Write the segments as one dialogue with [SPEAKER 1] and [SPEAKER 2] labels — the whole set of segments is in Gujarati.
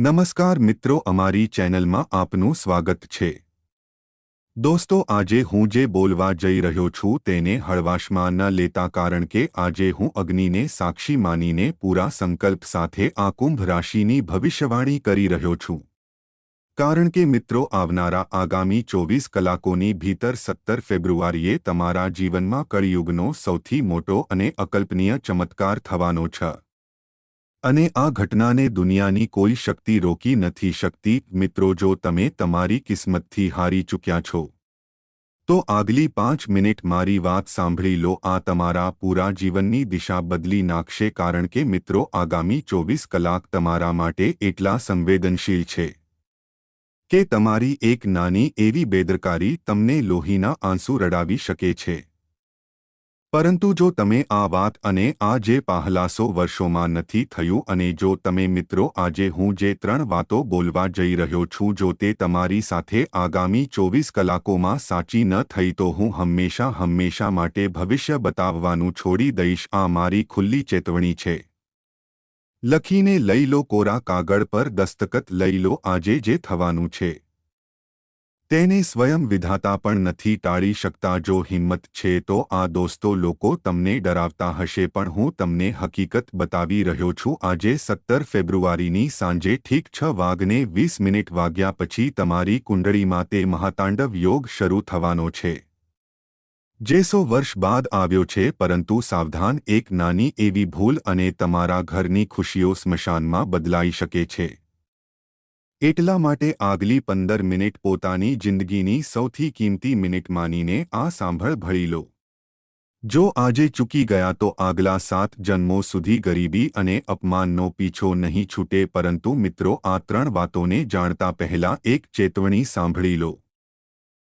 [SPEAKER 1] નમસ્કાર મિત્રો, અમારી ચેનલમાં આપનું સ્વાગત છે. દોસ્તો, આજે હું જે બોલવા જઈ રહ્યો છું તેને હળવાશમાં ન લેતા કારણ કે આજે હું અગ્નિને સાક્ષી માનીને પૂરા સંકલ્પ સાથે આ કુંભ રાશિની ભવિષ્યવાણી કરી રહ્યો છું. કારણ કે મિત્રો, આવનારા આગામી ચોવીસ કલાકોની ભીતર સત્તર ફેબ્રુઆરીએ તમારા જીવનમાં કળિયુગનો સૌથી મોટો અને અકલ્પનીય ચમત્કાર થવાનો છે. અને આ ઘટનાને દુનિયાની કોઈ શક્તિ રોકી નથી શકતી. મિત્રો, જો તમે તમારી કિસ્મતથી હારી ચૂક્યા છો, તો આગલી પાંચ મિનિટ મારી વાત સાંભળી લો. આ તમારા પૂરા જીવનની દિશા બદલી નાખશે કારણ કે મિત્રો, આગામી ચોવીસ કલાક તમારા માટે એટલા સંવેદનશીલ છે કે તમારી એક નાની એવી બેદરકારી તમને લોહીના આંસુ રડાવી શકે છે. પરંતુ જો તમે આ વાત અને આ જે પહેલાસો વર્ષોમાં નથી થયું અને જો તમે મિત્રો આજે હું જે ત્રણ વાતો બોલવા જઈ રહ્યો છું જો તે તમારી સાથે આગામી ચોવીસ કલાકોમાં સાચી ન થઈ તો હું હંમેશા હંમેશા માટે ભવિષ્ય બતાવવાનું છોડી દઈશ. આ મારી ખુલ્લી ચેતવણી છે. લખીને લઈ લો કોરા કાગળ પર દસ્તકત લઈ લો. આજે જે થવાનું છે. તેને સ્વયં વિધાતા પણ નથી ટાળી શકતા. જો હિંમત છે તો આ દોસ્તો લોકો તમને ડરાવતા હશે, પણ હું તમને હકીકત બતાવી રહ્યો છું. આજે સત્તર ફેબ્રુઆરીની સાંજે ઠીક છ વાગને વીસ મિનિટ વાગ્યા પછી તમારી કુંડળીમાં તે મહાતાંડવ યોગ શરૂ થવાનો છે. જે સો વર્ષ બાદ આવ્યો છે, પરંતુ સાવધાન એક નાની એવી ભૂલ અને તમારા ઘરની ખુશીઓ સ્મશાનમાં બદલાઈ શકે છે. એટલા માટે આગલી પંદર મિનિટ પોતાની જિંદગીની સૌથી કિંમતી મિનિટ માનીને આ સાંભળ ભળી લો. જો આજે ચૂકી ગયા તો આગલા સાત જન્મો સુધી ગરીબી અને અપમાનનો પીછો નહીં છૂટે પરંતુ મિત્રો આ ત્રણ વાતોને જાણતા પહેલા એક ચેતવણી સાંભળી લો.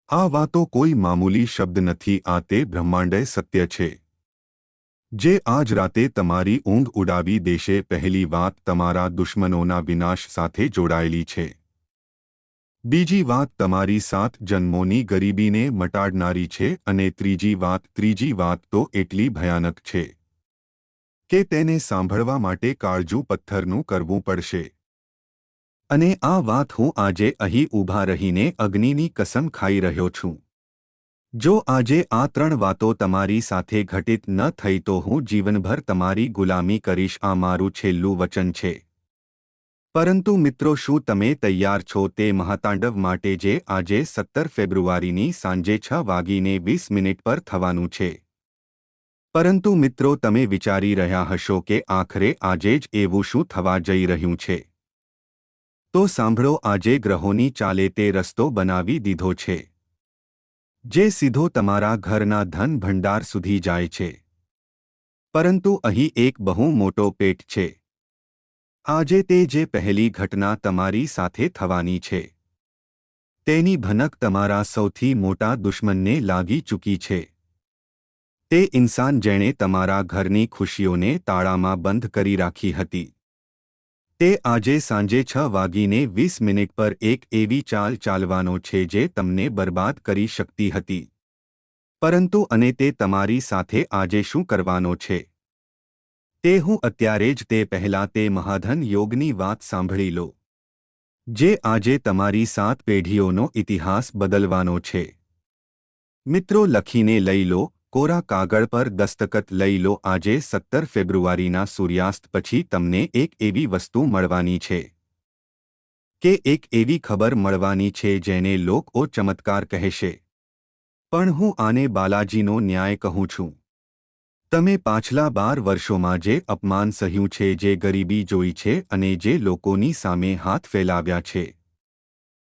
[SPEAKER 1] આ વાતો કોઈ મામૂલી શબ્દ નથી, આ તે બ્રહ્માંડય સત્ય છે. જે આજ રાતે તમારી ઊંઘ ઉડાવી દેશે પહેલી વાત તમારા દુશ્મનોના વિનાશ સાથે જોડાયેલી છે. બીજી વાત તમારી સાત જન્મોની ગરીબીને મટાડનારી છે અને ત્રીજી વાત ત્રીજી વાત તો એટલી ભયાનક છે કે તેને સાંભળવા માટે કાળજુ પથ્થરનું કરવું પડશે. અને આ વાત હું આજે અહીં ઊભા રહીને અગ્નિની કસમ ખાઈ રહ્યો છું. જો આજે આ ત્રણ વાતો તમારી સાથે ઘટિત ન થઈ તો હું જીવનભર તમારી ગુલામી કરીશ, આ મારું છેલ્લું વચન છે. પરંતુ મિત્રો શું તમે તૈયાર છો તે મહાતાંડવ માટે જે આજે સત્તર ફેબ્રુઆરીની સાંજે છ વાગીને વીસ મિનિટ પર થવાનું છે? પરંતુ મિત્રો તમે વિચારી રહ્યા હશો કે આખરે આજે જ એવું શું થવા જઈ રહ્યું છે? તો સાંભળો, આજે ગ્રહોની ચાલે તે રસ્તો બનાવી દીધો છે. જે સીધો તમારા ઘરના ધન ભંડાર સુધી જાય છે. પરંતુ અહીં એક બહુ મોટો પેટ છે. આજે તે જે પહેલી ઘટના તમારી સાથે થવાની છે. તેની ભનક તમારા સૌથી મોટા દુશ્મનને લાગી ચૂકી છે. તે ઇન્સાન જેણે તમારા ઘરની ખુશીઓને તાળામાં બંધ કરી રાખી હતી. તે આજે સાંજે છ વાગીને વીસ મિનિટ પર એક એવી ચાલ ચાલવાનો છે જે તમને બરબાદ કરી શકતી હતી. પરંતુ અને તે તમારી સાથે આજે શું કરવાનો છે? તે હું અત્યારે જ તે પહેલાં તે મહાધન યોગની વાત સાંભળી લો. જે આજે તમારી સાત પેઢીઓનો ઇતિહાસ બદલવાનો છે. મિત્રો લખીને લઈ લો કોરા કાગળ પર દસ્તકત લઈ લો. આજે સત્તર ફેબ્રુઆરીના સૂર્યાસ્ત પછી તમને એક એવી વસ્તુ મળવાની છે. કે એક એવી ખબર મળવાની છે જેને લોકો ચમત્કાર કહેશે. પણ હું આને બાલાજીનો ન્યાય કહું છું. તમે પાછલા બાર વર્ષોમાં જે અપમાન સહ્યું છે, જે ગરીબી જોઈ છે અને જે લોકોની સામે હાથ ફેલાવ્યા છે.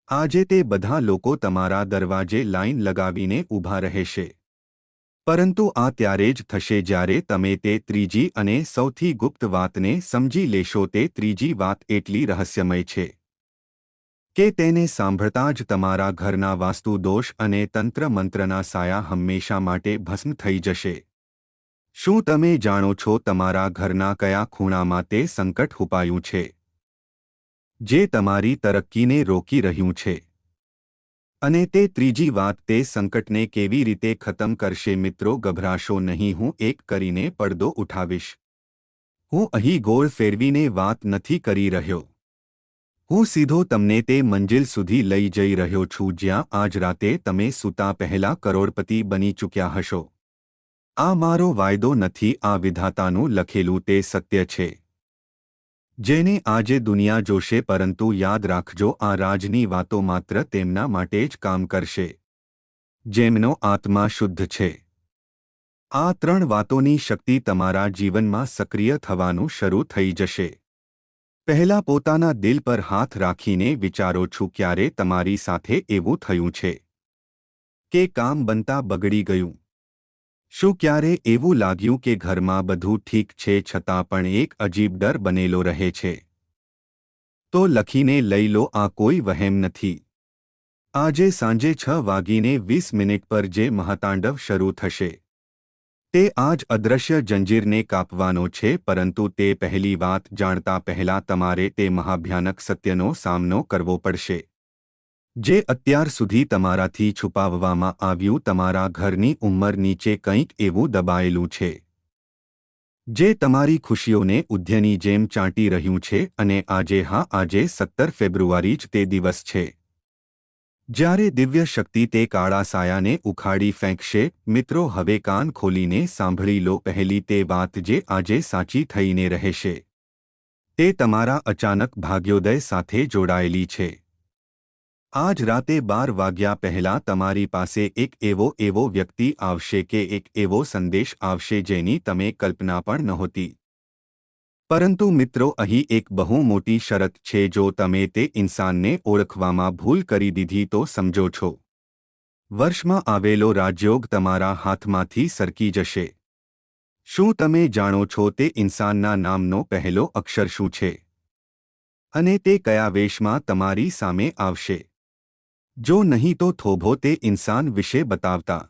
[SPEAKER 1] આજે તે બધા લોકો તમારા દરવાજે લાઇન લગાવીને ઊભા રહેશે. પરંતુ આ ત્યારે જ થશે જ્યારે તમે તે ત્રીજી અને સૌથી ગુપ્ત વાતને સમજી લેશો તે ત્રીજી વાત એટલી રહસ્યમય છે કે તેને સાંભળતા જ તમારા ઘરના વાસ્તુ દોષ અને તંત્ર મંત્રના સાયા હંમેશા માટે ભસ્મ થઈ જશે. શું તમે જાણો છો તમારા ઘરના કયા ખૂણામાં તે સંકટ હુપાયું છે? જે તમારી તરક્કીને રોકી રહ્યું છે. અને તે ત્રીજી વાત, તે સંકટને કેવી રીતે ખતમ કરશે મિત્રો, ગભરાશો નહીં, હું એક કરીને પડદો ઉઠાવીશ. હું અહીં ગોળ ફેરવીને વાત નથી કરી રહ્યો. હું સીધો તમને તે મંજિલ સુધી લઈ જઈ રહ્યો છું, જ્યાં આજ રાતે તમે સૂતા પહેલા કરોડપતિ બની ચૂક્યા હશો. આ મારો વાયદો નથી, આ વિધાતાનું લખેલું તે સત્ય છે. જેને આજે દુનિયા જોશે પરંતુ યાદ રાખજો, આ રાજની વાતો માત્ર તેમના માટે જ કામ કરશે. જેમનો આત્મા શુદ્ધ છે. આ ત્રણ વાતોની શક્તિ તમારા જીવનમાં સક્રિય થવાનું શરૂ થઈ જશે. પહેલા પોતાના દિલ પર હાથ રાખીને વિચારો છું, ક્યારે તમારી સાથે એવું થયું છે? કે કામ બનતા બગડી ગયું? શું ક્યારે એવું લાગ્યું કે ઘરમાં બધું ઠીક છે છતાં પણ એક અજીબ ડર બનેલો રહે છે? તો લખીને લઈ લો, આ કોઈ વહેમ નથી. આજે સાંજે છ વાગીને વીસ મિનિટ પર જે મહાતાંડવ શરૂ થશે. તે આજ અદ્રશ્ય જંજીરને કાપવાનો છે, પરંતુ તે પહેલી વાત જાણતા પહેલા તમારે તે મહાભયાનક સત્યનો સામનો કરવો પડશે. જે અત્યાર સુધી તમારાથી છુપાવવામાં આવ્યું તમારા ઘરની ઉંમર નીચે કંઈક એવું દબાયેલું છે. જે તમારી ખુશીઓને ઉદ્યની જેમ ચાંટી રહ્યું છે અને આજે હા, આજે સત્તર ફેબ્રુઆરી જ તે દિવસ છે. જ્યારે દિવ્ય શક્તિ તે કાળા સાયાને ઉખાડી ફેંકશે, મિત્રો હવે કાન ખોલીને સાંભળી લો પહેલી તે વાત જે આજે સાચી થઈને રહેશે. તે તમારા અચાનક ભાગ્યોદય સાથે જોડાયેલી છે. આજ રાતે બાર વાગ્યા પહેલાં તમારી પાસે એક એવો એવો વ્યક્તિ આવશે કે એક એવો સંદેશ આવશે જેની તમે કલ્પના પણ નહોતી. પરંતુ મિત્રો, અહીં એક બહુ મોટી શરત છે જો તમે તે ઇન્સાનને ઓળખવામાં ભૂલ કરી દીધી તો સમજો છો. વર્ષમાં આવેલો રાજયોગ તમારા હાથમાંથી સરકી જશે. શું તમે જાણો છો તે ઇન્સાનના નામનો પહેલો અક્ષર શું છે? અને તે કયા વેશમાં તમારી સામે આવશે? જો નહીં તો થોભો તે ઇન્સાન વિશે બતાવતા.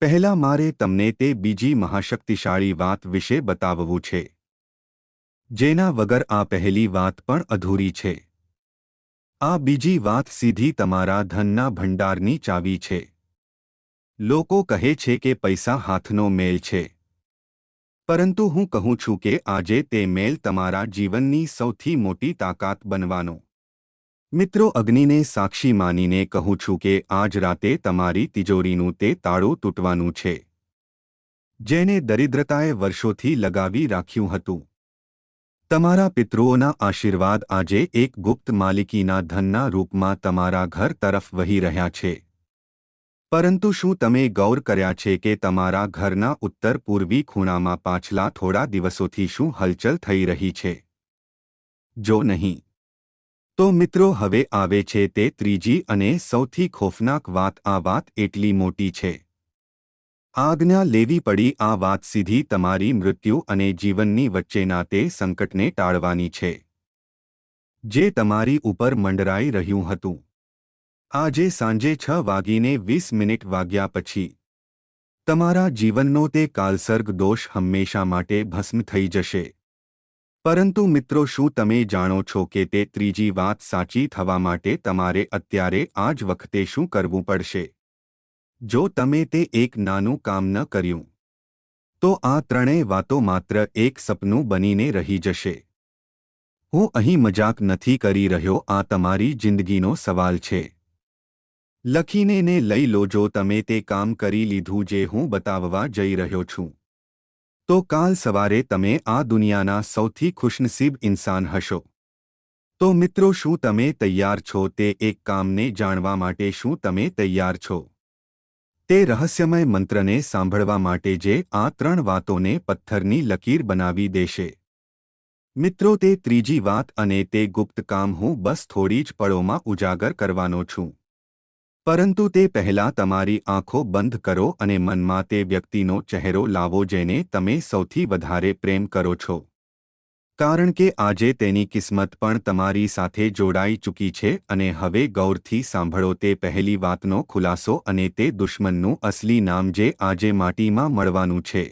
[SPEAKER 1] પહેલા મારે તમને તે બીજી મહાશક્તિશાળી વાત વિશે બતાવવું છે. જેના વગર આ પહેલી વાત પણ અધૂરી છે. આ બીજી વાત સીધી તમારા ધનના ભંડારની ચાવી છે. લોકો કહે છે કે પૈસા હાથનો મેલ છે. પરંતુ હું કહું છું કે આજે તે મેલ તમારા જીવનની સૌથી મોટી તાકાત બનવાનો. મિત્રો, અગ્નિને સાક્ષી માનીને કહું છું કે આજ રાતે તમારી તિજોરીનું તે તાળું તૂટવાનું છે, જેને દરિદ્રતાએ વર્ષોથી લગાવી રાખ્યું હતું. તમારા પિતૃઓના આશીર્વાદ આજે એક ગુપ્ત માલિકીના ધનના રૂપમાં તમારા ઘર તરફ વહી રહ્યા છે. પરંતુ શું તમે ગૌર કર્યા છે કે તમારા ઘરના ઉત્તર પૂર્વી ખૂણામાં પાછલા થોડા દિવસોથી શું હલચલ થઈ રહી છે? જો નહીં તો મિત્રો, હવે આવે છે તે ત્રીજી અને સૌથી ખોફનાક વાત. આ વાત એટલી મોટી છે. આજ્ઞા લેવી પડી. આ વાત સીધી તમારી મૃત્યુ અને જીવનની વચ્ચેના તે સંકટને ટાળવાની છે. જે તમારી ઉપર મંડરાઈ રહ્યું હતું. આજે સાંજે છ વાગીને વીસ મિનિટ વાગ્યા પછી. તમારા જીવનનો તે કાલસર્ગ દોષ હંમેશા માટે ભસ્મ થઈ જશે. પરંતુ મિત્રો શું તમે જાણો છો કે તે ત્રીજી વાત સાચી થવા માટે તમારે અત્યારે આ જ વખતે શું કરવું પડશે? જો તમે તે એક નાનું કામ ન કર્યું, તો આ ત્રણેય વાતો માત્ર એક સપનું બનીને રહી જશે. હું અહીં મજાક નથી કરી રહ્યો, આ તમારી જિંદગીનો સવાલ છે. લખીને ને લઈ લો, જો તમે તે કામ કરી લીધું જે હું બતાવવા જઈ રહ્યો છું. તો કાલ સવારે તમે આ દુનિયાના સૌથી ખુશનસીબ ઇન્સાન હશો. તો મિત્રો શું તમે તૈયાર છો તે એક કામને જાણવા માટે શું તમે તૈયાર છો? તે રહસ્યમય મંત્રને સાંભળવા માટે જે આ ત્રણ વાતોને પથ્થરની લકીર બનાવી દેશે. મિત્રો તે ત્રીજી વાત અને તે ગુપ્ત કામ હું બસ થોડી જ પળોમાં ઉજાગર કરવાનો છું. પરંતુ તે પહેલાં તમારી આંખો બંધ કરો અને મનમાં તે વ્યક્તિનો ચહેરો લાવો જેને તમે સૌથી વધારે પ્રેમ કરો છો. કારણ કે આજે તેની કિસ્મત પણ તમારી સાથે જોડાઈ ચૂકી છે અને હવે ગૌરથી સાંભળો તે પહેલી વાતનો ખુલાસો અને તે દુશ્મનનું અસલી નામ જે આજે માટીમાં મળવાનું છે.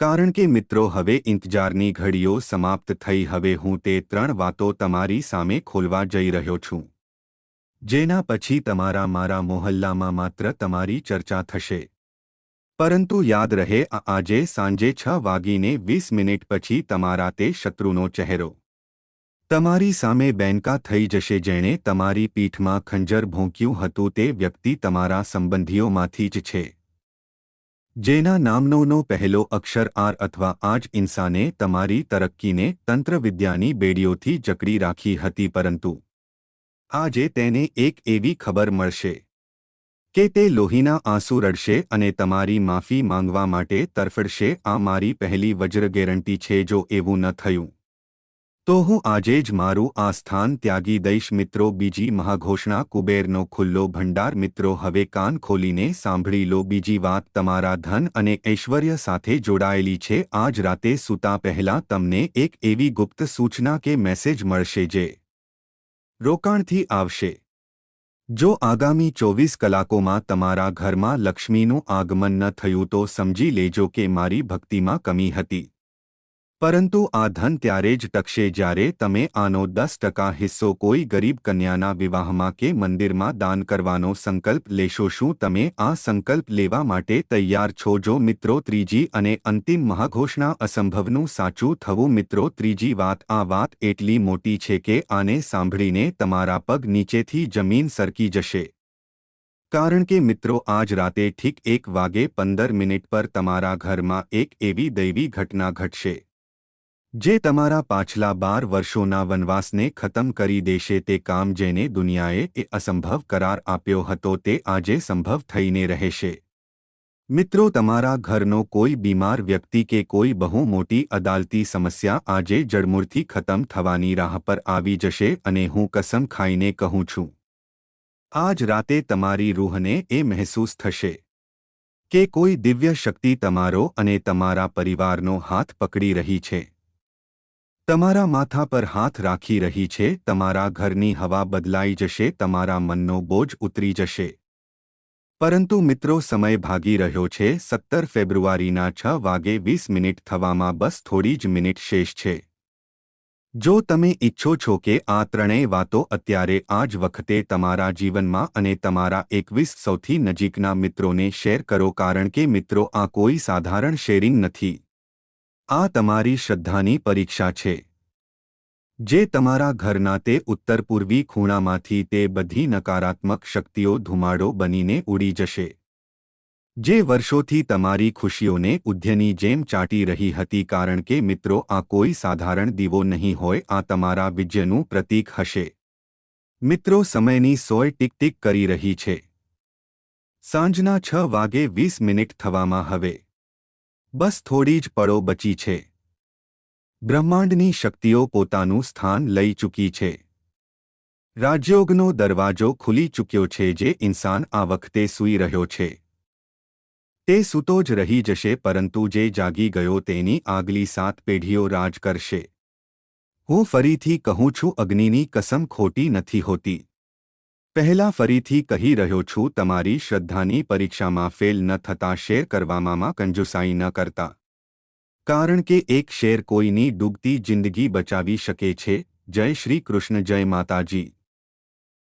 [SPEAKER 1] કારણ કે મિત્રો, હવે ઇંતજારની ઘડીઓ સમાપ્ત થઈ, હવે હું તે ત્રણ વાતો તમારી સામે ખોલવા જઈ રહ્યો છું. જેના પછી તમારા મારા મોહલ્લામાં માત્ર તમારી ચર્ચા થશે. પરંતુ યાદ રહે આજે સાંજે છ વાગીને વીસ મિનિટ પછી તમારા તે શત્રુનો ચહેરો. તમારી સામે બેનકા થઈ જશે જેણે તમારી પીઠમાં ખંજર ભોંક્યું હતું તે વ્યક્તિ તમારા સંબંધીઓમાંથી જ છે. જેના નામનોનો પહેલો અક્ષર આર અથવા આજ ઇન્સાને તમારી તરક્કીને તંત્રવિદ્યાની બેડીઓથી જકડી રાખી હતી પરંતુ આજે તેને એક એવી ખબર મળશે કે તે લોહીના આંસુ રડશે અને તમારી માફી માંગવા માટે તરફડશે, આ મારી પહેલી વજ્ર ગેરંટી છે જો એવું ન થયું. તો હું આજે જ મારું આ સ્થાન ત્યાગી દઈશ મિત્રો, બીજી મહાઘોષણા કુબેરનો ખુલ્લો ભંડાર મિત્રો, હવે કાન ખોલીને સાંભળી લો, બીજી વાત તમારા ધન અને ઐશ્વર્ય સાથે જોડાયેલી છે, આજ રાતે સૂતા પહેલાં તમને એક એવી ગુપ્ત સૂચના કે મેસેજ મળશે જે રોકાણથી આવશે. જો આગામી ચોવીસ કલાકોમાં તમારા ઘરમાં લક્ષ્મીનું આગમન ન થયું તો સમજી લેજો કે મારી ભક્તિમાં કમી હતી. પરંતુ આ ધન ત્યારે જ ટકશે જ્યારે તમે આનો દસ ટકા હિસ્સો કોઈ ગરીબ કન્યાના વિવાહમાં કે મંદિરમાં દાન કરવાનો સંકલ્પ લેશો. શું તમે આ સંકલ્પ લેવા માટે તૈયાર છો? જો મિત્રો ત્રીજી અને અંતિમ મહાઘોષણા અસંભવનું સાચું થવું મિત્રો ત્રીજી વાત આ વાત એટલી મોટી છે કે આને સાંભળીને તમારા પગ નીચેથી જમીન સરકી જશે. કારણ કે મિત્રો આજ રાતે ઠીક એક વાગે પંદર મિનિટ પર તમારા ઘરમાં એક એવી દૈવી ઘટના ઘટશે. જે તમારા પાછલા બાર વર્ષોના વનવાસને ખતમ કરી દેશે તે કામ જેને દુનિયાએ એ અસંભવ કરાર આપ્યો હતો તે આજે સંભવ થઈને રહેશે. મિત્રો, તમારા ઘરનો કોઈ બીમાર વ્યક્તિ કે કોઈ બહુ મોટી અદાલતી સમસ્યા આજે જડમૂળથી ખતમ થવાની રાહ પર આવી જશે અને હું કસમ ખાઈને કહું છું. આજ રાતે તમારી રૂહને એ મહેસૂસ થશે કે કોઈ દિવ્ય શક્તિ તમારો અને તમારા પરિવારનો હાથ પકડી રહી છે. તમારા માથા પર હાથ રાખી રહી છે, તમારા ઘરની હવા બદલાઈ જશે, તમારા મનનો બોજ ઉતરી જશે. પરંતુ મિત્રો, સમય ભાગી રહ્યો છે, સત્તર ફેબ્રુઆરીના છ વાગે વીસ મિનિટ થવામાં બસ થોડી જ મિનિટ શેષ છે. જો તમે ઈચ્છો છો કે આ ત્રણેય વાતો અત્યારે આ જ વખતે તમારા જીવનમાં અને તમારા એકવીસ સૌથી નજીકના મિત્રોને શેર કરો, કારણ કે મિત્રો, આ કોઈ સાધારણ શેરિંગ નથી. આ તમારી શ્રદ્ધાની પરીક્ષા છે. જે તમારા ઘરના તે ઉત્તર પૂર્વી ખૂણામાંથી તે બધી નકારાત્મક શક્તિઓ ધુમાડો બનીને ઉડી જશે. જે વર્ષોથી તમારી ખુશીઓને ઉદ્યની જેમ ચાટી રહી હતી કારણ કે મિત્રો આ કોઈ સાધારણ દીવો નહીં હોય, આ તમારા વિજયનું પ્રતીક હશે. મિત્રો સમયની સોય ટીક ટીક કરી રહી છે. સાંજના છ વાગે વીસ મિનિટ થવામાં હવે. બસ થોડી જ પળો બચી છે. બ્રહ્માંડની શક્તિઓ પોતાનું સ્થાન લઈ ચૂકી છે. રાજયોગનો દરવાજો ખુલી ચૂક્યો છે જે ઇન્સાન આ વખતે સૂઈ રહ્યો છે. તે સૂતો જ રહી જશે પરંતુ જે જાગી ગયો તેની આગલી સાત પેઢીઓ રાજ કરશે. હું ફરીથી કહું છું અગ્નિની કસમ ખોટી નથી હોતી. પહેલા ફરીથી કહી રહ્યો છું, તમારી શ્રદ્ધાની પરીક્ષામાં ફેલ ન થતા શેર કરવામાં કંજુસાઈ ન કરતા. કારણ કે એક શેર કોઈની ડૂબતી જિંદગી બચાવી શકે છે. જય શ્રી કૃષ્ણ, જય માતાજી.